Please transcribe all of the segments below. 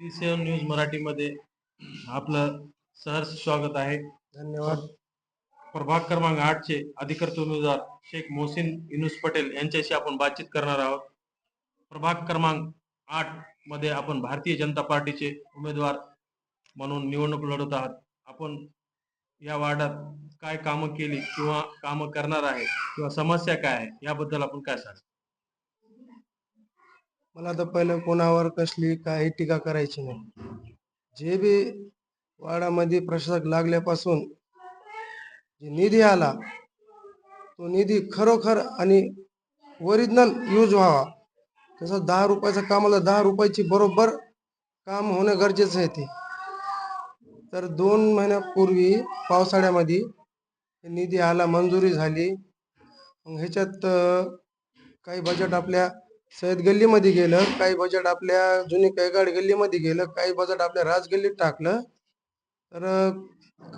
T सेवन news मराठीमध्ये आपलं सहर्ष स्वागत आहे. धन्यवाद. प्रभाग क्रमांक आठचे अधिकृत उमेदवार शेख मोहसिन युनुस पटेल यांच्याशी आपण बातचीत करणार आहोत. प्रभाग क्रमांक आठमध्ये आपण भारतीय जनता पार्टीचे उमेदवार म्हणून निवडणूक लढवत आहात. आपण या वार्डात काय कामं केली किंवा कामं करणार आहे किंवा समस्या काय आहे याबद्दल आपण काय सांग? मला तर पहिलं कोणावर कसली काही टीका करायची नाही. जे बी वाडामध्ये प्रशासक लागल्यापासून जे निधी आला तो निधी खरोखर आणि ओरिजिनल यूज व्हावा. तसं दहा रुपयाचं कामाला दहा रुपयाची बरोबर काम होणं गरजेचं आहे ते. तर दोन महिन्यापूर्वी पावसाळ्यामध्ये निधी आला मंजुरी झाली. मग ह्याच्यात काही बजेट आपल्या सय्यद गल्लीमध्ये गेलं काही बजेट आपल्या जुनी कैगाड गल्लीमध्ये गेलं काही बजेट आपल्या राज गल्लीत टाकलं. तर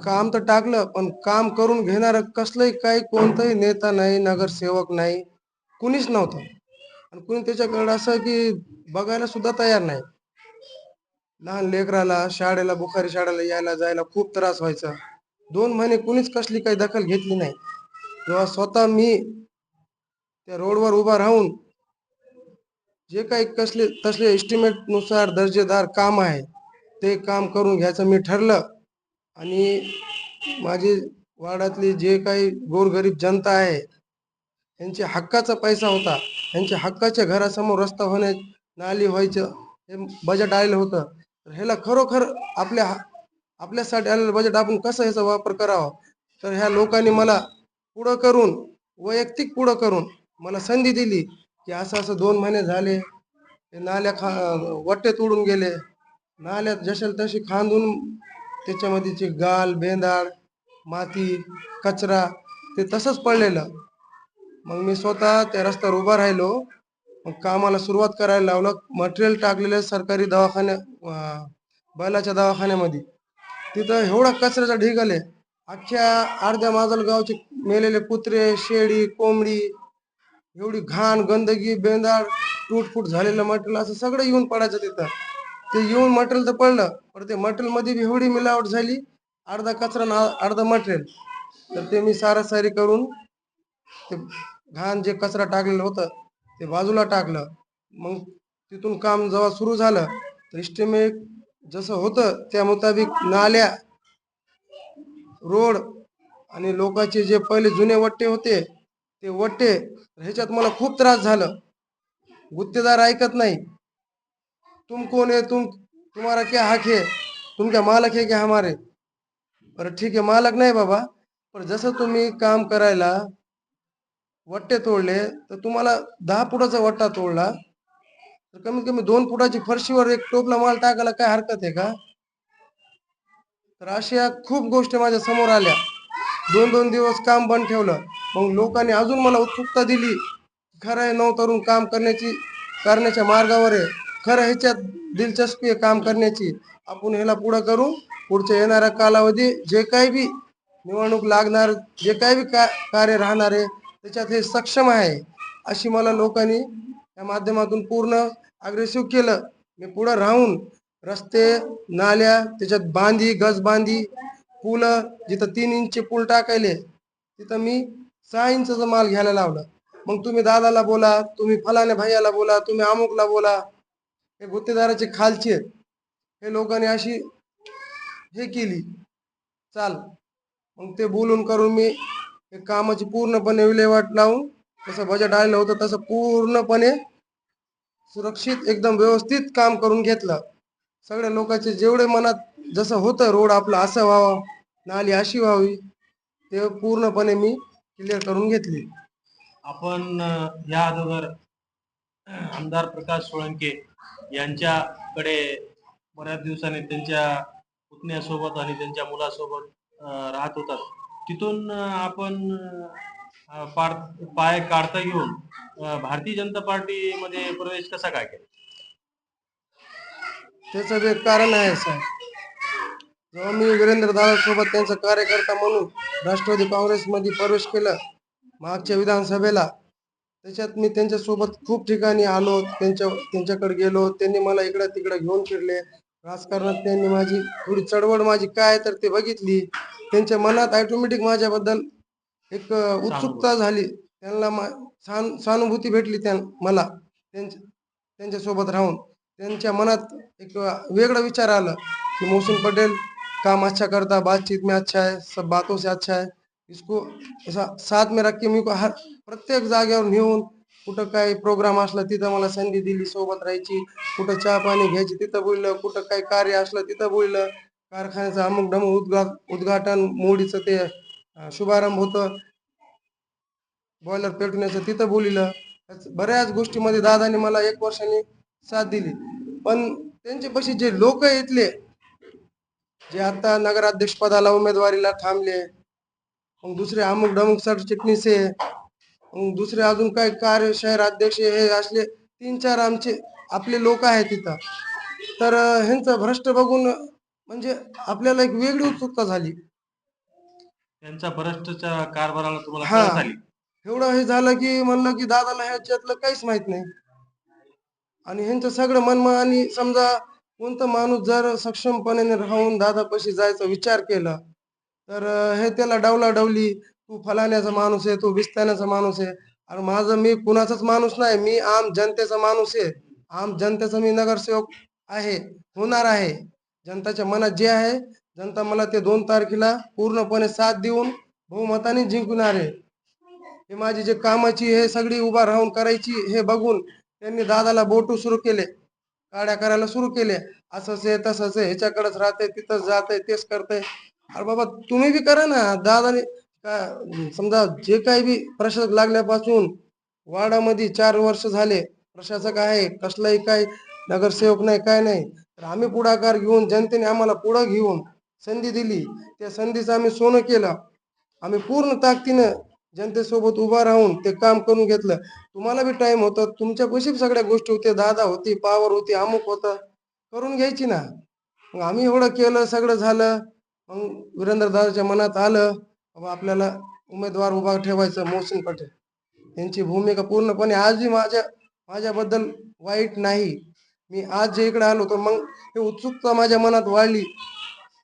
काम तर टाकलं पण काम करून घेणार कसलंही काही कोणताही नेता नाही नगरसेवक नाही कुणीच नव्हतं. आणि कुणी त्याच्याकडे असं की बघायला सुद्धा तयार नाही. लहान लेकराला शाळेला बुखारी शाळेला यायला जायला खूप त्रास व्हायचा. दोन महिने कुणीच कसली काही दखल घेतली नाही. जेव्हा स्वतः मी त्या रोडवर उभा राहून जे काही कसले तसले एस्टिमेटनुसार दर्जेदार काम आहे ते काम करून घ्यायचं मी ठरलं. आणि माझी वाड्यातली जे काही गोरगरीब जनता आहे यांचे हक्काचा पैसा होता. यांच्या हक्काच्या घरासमोर रस्ता होणे नाली व्हायचं हे बजेट आलेलं होतं. तर ह्याला खरोखर आपल्या आपल्यासाठी आलेलं बजेट आपण कसं ह्याचा वापर करावा? तर ह्या लोकांनी मला पुढं करून वैयक्तिक पुढं करून मला संधी दिली. की असं असं दोन महिने झाले ते नाल्या खा वट्टे तोडून गेले. नाल्यात जशाल तशी खांदून त्याच्यामध्येची गाल बेंदाळ माती कचरा ते तसंच पडलेलं. मग मी स्वतः त्या रस्त्यावर उभा राहिलो. मग कामाला सुरुवात करायला लावलं. मटेरियल टाकलेलं सरकारी दवाखान्या बैलाच्या दवाखान्यामध्ये. तिथं एवढा कचऱ्याचा ढीग आले. अख्ख्या अर्ध्या माजल गावचे मेलेले कुत्रे शेळी कोंबडी एवढी घाण गंदगी बेंदाळ टूटफूट झालेलं मटेरियल असं सगळं येऊन पडायचं तिथं. ते येऊन मटेरियल तर पडलं पण ते मटेरियलमध्ये बी एवढी मिलावट झाली अर्धा कचरा ना अर्धा मटेरियल तर ते मी सारासारी करून ते घाण जे कचरा टाकलेलं होतं ते बाजूला टाकलं. मग तिथून काम जेव्हा सुरू झालं तर इस्टिमेट जसं होतं त्या मुताबिक नाल्या रोड आणि लोकांचे जे पहिले जुने वट्टे होते ते वट्टे ह्याच्यात मला खूप त्रास झालं. गुत्तेदार ऐकत नाही. तुम कोण आहे तुम तुम्हाला क्या हक आहे तुमच्या मालक आहे क्या हमारे? बरं ठीक आहे मालक नाही बाबा. पण जसं तुम्ही काम करायला वट्टे तोडले तर तुम्हाला दहा फुटाचा वट्टा तोडला. तर कमीत कमी दोन फुटाची फरशीवर एक टोपला माल टाकायला काय हरकत आहे का? तर अशा खूप गोष्टी माझ्यासमोर आल्या. दोन दोन दिवस काम बंद ठेवलं. मग लोकांनी अजून मला उत्सुकता दिली खरं आहे नऊ तरुण काम करण्याची करण्याच्या मार्गावर आहे. खरं ह्याच्यात दिलचस्पी आहे काम करण्याची. आपण ह्याला पुढं करू. पुढच्या येणाऱ्या कालावधी जे काही बी निवडणूक लागणार जे काही बी का कार्य राहणार आहे त्याच्यात हे सक्षम आहे. अशी मला लोकांनी या माध्यमातून पूर्ण अग्रेसिव्ह केलं. मी पुढं राहून रस्ते नाल्या त्याच्यात बांधी गज बांधी पुलं जिथं तीन इंचचे पूल टाकायले तिथं मी सहा इंचा माल घ्यायला लावला. मग तुम्ही दादाला बोला तुम्ही फलाने भैयाला बोला तुम्ही अमुकला बोला. हे गुत्तेदाराचे खालचे आहेत. हे लोकांनी अशी हे केली. चाल. मग ते बोलून करून मी हे कामाची पूर्णपणे विल्हेवाट लावून जसं बजेट आलेलं होतं तसं पूर्णपणे सुरक्षित एकदम व्यवस्थित काम करून घेतलं. सगळ्या लोकांचे जेवढे मनात जसं होतं रोड आपला असं व्हावं नाली अशी व्हावी ते पूर्णपणे मी क्लिअर करून घेतली. आपण अ, या अगोदर आमदार प्रकाश सोळंके यांच्याकडे बऱ्याच दिवसांनी त्यांच्या पुतण्यासोबत आणि त्यांच्या मुलासोबत अ, राहत होतात. तिथून अ, आपण अ, पार पाय काढता घेऊन अ, भारतीय जनता पार्टीमध्ये प्रवेश कसा काय केला? त्याचं एक कारण आहे साहेब जेव्हा मी वीरेंद्र दादा सोबत त्यांचा कार्यकर्ता म्हणून राष्ट्रवादी काँग्रेसमध्ये प्रवेश केला मागच्या विधानसभेला त्याच्यात मी त्यांच्यासोबत खूप ठिकाणी आलो त्यांच्या त्यांच्याकडे गेलो त्यांनी मला इकडं तिकडं घेऊन फिरले. राजकारणात त्यांनी माझी थोडी चळवळ माझी काय तर ते बघितली. त्यांच्या मनात ऑटोमॅटिक माझ्याबद्दल एक उत्सुकता झाली. त्यांना सहान- सहानुभूती भेटली त्या मला त्यांच्या त्यांच्यासोबत राहून. त्यांच्या मनात एक वेगळा विचार आला की मोहसिन पटेल काम अच्छा करता बातचीत में अच्छा है सब बातों से अच्छा है। इसको ऐसा साथ में रख के मी को हर प्रत्येक जागेवर नेऊन कुठं काही प्रोग्राम असला तिथं मला संधी दिली सोबत राहायची कुठं चहा पाणी घ्यायची तिथं बोललं कुठं काही कार्य असलं तिथं बोललं कारखान्याचं अमुक डमुक उद्घा उद्घाटन मोडीचं ते शुभारंभ होतं बॉयलर पेटवण्याचं तिथं बोलिलं बऱ्याच गोष्टीमध्ये दादाने मला एक वर्षाने साथ दिली. पण त्यांच्यापाशी जे लोक इथले जे आता नगराध्यक्ष पदाला उमेदवारीला थांबले मग दुसरे अमुक डमुक सरचिटणीस आहे मग दुसरे अजून काय कार्य शहर अध्यक्ष हे असले तीन चार आमचे आपले लोक आहेत तिथं. तर ह्यांचं भ्रष्ट बघून म्हणजे आपल्याला एक वेगळी उत्सुकता झाली. त्यांच्या भ्रष्टाच्या कारभाराला तुम्हाला हा. आली एवढं हे झालं की म्हणलं की दादाला ह्याच्यातलं काहीच माहीत नाही. आणि ह्यांचं सगळं मन आणि समजा कोणता माणूस जर सक्षमपणे राहून दादापाशी जायचा विचार केला तर हे त्याला डावला डावली तू फलाण्याचा माणूस आहे तू विस्ताण्याचा माणूस आहे. अरे माझं मी कुणाचाच माणूस नाही मी आम जनतेचा माणूस आहे. आम जनतेचा मी नगरसेवक आहे होणार आहे. जनताच्या मनात जे आहे जनता मला ते दोन तारखेला पूर्णपणे साथ देऊन बहुमताने जिंकणार आहे. हे माझी जे कामाची हे सगळी उभा राहून करायची हे बघून त्यांनी दादाला बोटू सुरू केले. काड्या करायला सुरू केले असंच आहे तसंच आहे ह्याच्याकडेच राहते तिथंच जाते तेच करते अरे बाबा तुम्ही बी करा ना दादाने का समजा जे काही बी प्रशासक लागल्यापासून वार्डामध्ये चार वर्ष झाले प्रशासक आहे कसलाही काय नगरसेवक नाही काय नाही तर आम्ही पुढाकार घेऊन जनतेने आम्हाला पुढं घेऊन संधी दिली. त्या संधीचं आम्ही सोनं केलं. आम्ही पूर्ण ताकदीनं जनतेसोबत उभा राहून ते काम करून घेतलं. तुम्हाला बी टाइम होता. तुमच्या पैसे सगळ्या गोष्टी होत्या. दादा होती पावर होती अमुक होतं. करून घ्यायची ना. मग आम्ही एवढं केलं सगळं झालं. मग वीरेंद्र दादाच्या मनात आलं. बाबा आपल्याला उमेदवार उभा ठेवायचं मोहसिन पटेल. यांची भूमिका पूर्णपणे आजही माझ्या माझ्याबद्दल वाईट नाही. मी आज जे इकडे आलो तर मग हे उत्सुकता माझ्या मनात वाढली.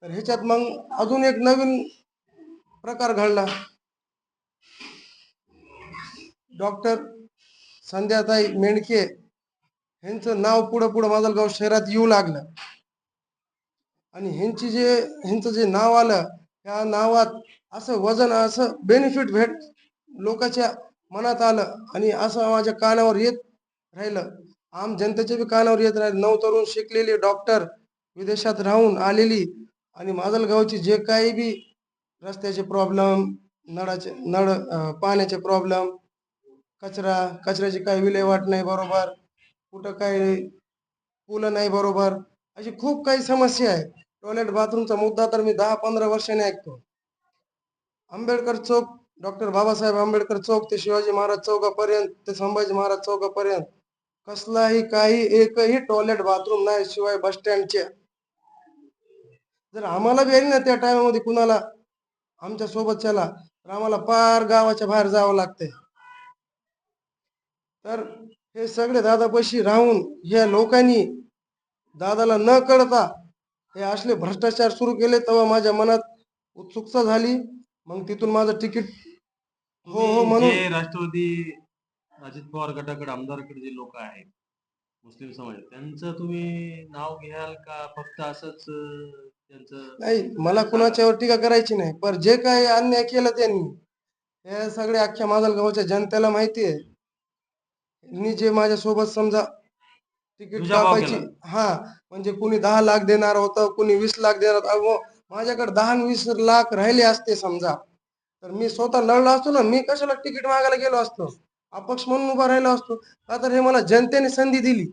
तर ह्याच्यात मग अजून एक नवीन प्रकार घडला. डॉक्टर संध्याताई मेंढके ह्यांचं नाव पुढं पुढं माजलगाव शहरात येऊ लागलं. आणि ह्यांची जे ह्यांचं जे नाव आलं त्या नावात असं वजन असं बेनिफिट भेट लोकांच्या मनात आलं आणि असं माझ्या कानावर येत राहिलं. आम जनतेच्या बी कानावर येत राहिलं. नऊ तरुण शिकलेली डॉक्टर विदेशात राहून आलेली आणि माजलगावची जे काही बी रस्त्याचे प्रॉब्लेम नळाचे नळ पाण्याचे प्रॉब्लेम कचरा कचऱ्याची काही विल्हेवाट नाही बरोबर कुठं काही पुलं नाही बरोबर अशी खूप काही समस्या आहे टॉयलेट बाथरूमचा मुद्दा तर मी दहा पंधरा वर्षाने ऐकतो. आंबेडकर चौक डॉक्टर बाबासाहेब आंबेडकर चौक ते शिवाजी महाराज चौकापर्यंत ते संभाजी महाराज चौकापर्यंत. कसलाही काही एकही टॉयलेट बाथरूम नाही शिवाय बस स्टँडचे जर आम्हाला बी ना त्या टायमामध्ये कुणाला आमच्या चला तर आम्हाला पार गावाच्या बाहेर जावं लागतंय. तर हे सगळे दादापाशी राहून ह्या लोकांनी दादाला न कळता हे असले भ्रष्टाचार सुरू केले तेव्हा माझ्या मनात उत्सुकता झाली. मग तिथून माझं तिकीट हो हो म्हणून राष्ट्रवादी अजित पवार गटाकडे आमदारकडे जे लोक आहेत मुस्लिम समाज त्यांचं तुम्ही नाव घ्याल का? फक्त असंच त्यांचं नाही मला कुणाच्यावर टीका करायची नाही. पण जे काही अन्याय केलं त्यांनी हे सगळे अख्ख्या माजलगावच्या जनतेला माहिती आहे. मी जे माझ्या सोबत समजा तिकीट कापायची हा म्हणजे कुणी दहा लाख देणार होतं कुणी वीस लाख देणार होतं. अहो, माझ्याकडे दहा आणि वीस लाख राहिले असते समजा. तर मी स्वतः लढलो असतो ना मी कशाला तिकीट मागायला गेलो असतो? अपक्ष म्हणून उभा राहिलो असतो. का तर हे मला जनतेने संधी दिली.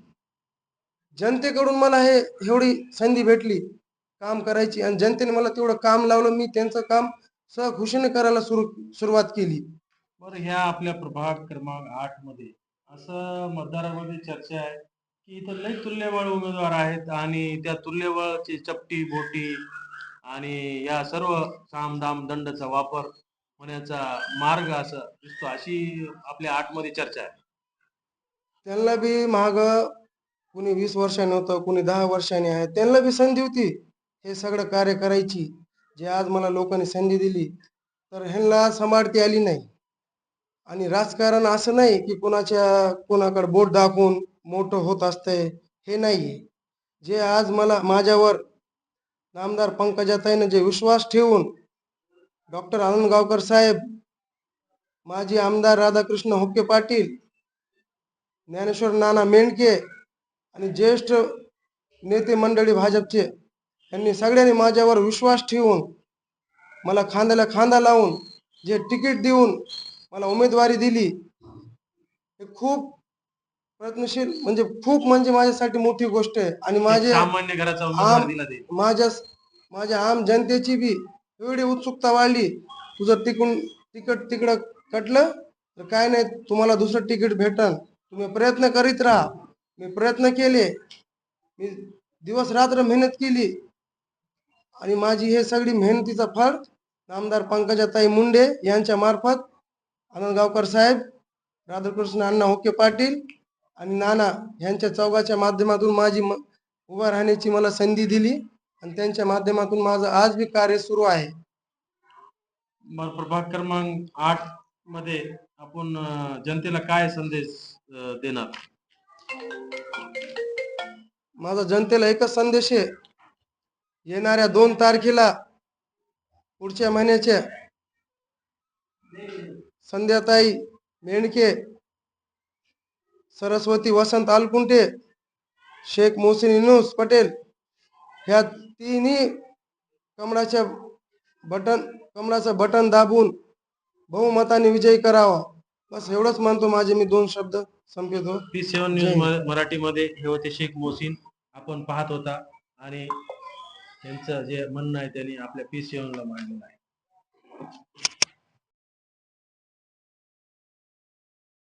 जनतेकडून मला हे एवढी संधी भेटली काम करायची. आणि जनतेने मला तेवढं काम लावलं मी त्यांचं काम सहखुशीने करायला सुरू सुरुवात केली. बरं ह्या आपल्या प्रभाग क्रमांक आठमध्ये असं मतदारामध्ये चर्चा आहे की इथं लय तुल्यबळ उमेदवार आहेत आणि त्या तुल्यबळाची चपटी बोटी आणि या सर्व सामदाम दंडचा वापर होण्याचा मार्ग असं दिसतो अशी आपल्या आतमध्ये चर्चा आहे. त्यांना बी माग कुणी वीस वर्षाने होतं कुणी दहा वर्षांनी आहे त्यांना बी संधी होती हे सगळं कार्य करायची. जे आज मला लोकांनी संधी दिली तर ह्यांना सांभाळती आली नाही. आणि राजकारण असं नाही की कोणाच्या कोणाकडे बोट दाखवून मोठं होत असतंय हे नाही जे आज मला माझ्यावर नामदार पंकजाताईनं जे विश्वास ठेवून डॉक्टर आनंद गावकर साहेब माजी आमदार राधाकृष्ण हुक्के पाटील ज्ञानेश्वर नाना मेंढके आणि ज्येष्ठ नेते मंडळी भाजपचे यांनी सगळ्यांनी माझ्यावर विश्वास ठेवून मला खांद्याला खांदा लावून जे तिकीट देऊन मला उमेदवारी दिली. हे खूप प्रयत्नशील म्हणजे खूप म्हणजे माझ्यासाठी मोठी गोष्ट आहे. आणि माझे सामान्य घराचा उमेदवार आम- दिला ते. माझ्या माझ्या आम जनतेची बी एवढी उत्सुकता वाढली. तुझं तिकून तिकट तिकडं कटलं तर काय नाही तुम्हाला दुसरं तिकीट भेटन तुम्ही प्रयत्न करीत राहा. मी प्रयत्न केले. मी दिवस रात्र मेहनत केली. आणि माझी हे सगळी मेहनतीचं फळ नामदार पंकजाताई मुंडे यांच्या मार्फत आनंद गावकर साहेब राधाकृष्ण अण्णा होके पाटील आणि नाना यांच्या चौघाच्या माध्यमातून माझी म- उभा राहण्याची मला संधी दिली आणि त्यांच्या माध्यमातून माझं आज बी कार्य सुरू आहे. मग प्रभाग क्रमांक आठमध्ये आपण जनतेला काय संदेश देणार? माझा जनतेला एकच संदेश आहे. येणाऱ्या दोन तारखेला पुढच्या महिन्याच्या संध्याताई मेंढके सरस्वती वसंत आलकुंटे शेख मोहसिन इनुस पटेल ह्या तिन्ही कमळाच्या बटन कमळाचं बटन दाबून बहुमताने विजयी करावा. बस एवढंच म्हणतो माझे मी दोन शब्द संपवतो पी सेव्हन न्यूज म- मराठीमध्ये हे होते शेख मोहसिन. आपण पाहत होता आणि त्यांचं जे म्हणणं आहे त्यांनी आपल्या पी सेव्हनला मांडलेलं आहे.